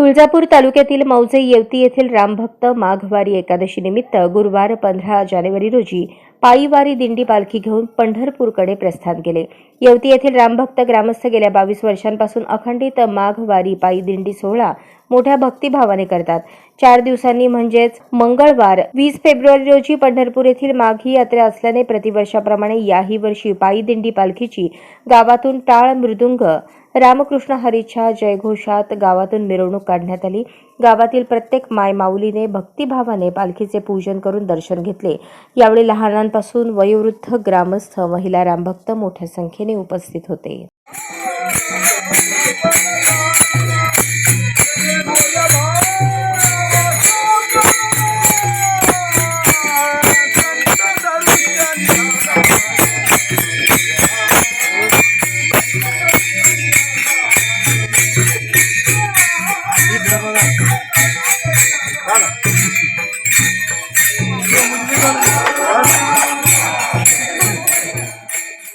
तुळजापूर तालुक्यातील मौजे येवती येथील रामभक्त माघवारी एकादशी निमित्त गुरुवार पंधरा जानेवारी रोजी पायीवारी दिंडी पालखी घेऊन पंढरपूरकडे प्रस्थान केले. येवती येथील रामभक्त ग्रामस्थ गेल्या बावीस वर्षांपासून अखंडित माघवारी पायी दिंडी सोहळा मोठ्या भक्तिभावाने करतात. चार दिवसांनी म्हणजेच मंगळवार वीस फेब्रुवारी रोजी पंढरपूर येथील माघी यात्रा असल्याने प्रतिवर्षाप्रमाणे याही वर्षी पायी दिंडी पालखीची गावातून टाळ मृदुंग रामकृष्ण हरीच्या जयघोषात गावातून मिरवणूक काढण्यात आली. गावातील प्रत्येक माय माऊलीने भक्तिभावाने पालखीचे पूजन करून दर्शन घेतले. यावेळी लहानांपासून वयोवृद्ध ग्रामस्थ महिला रामभक्त मोठ्या संख्येने उपस्थित होते. Thank you.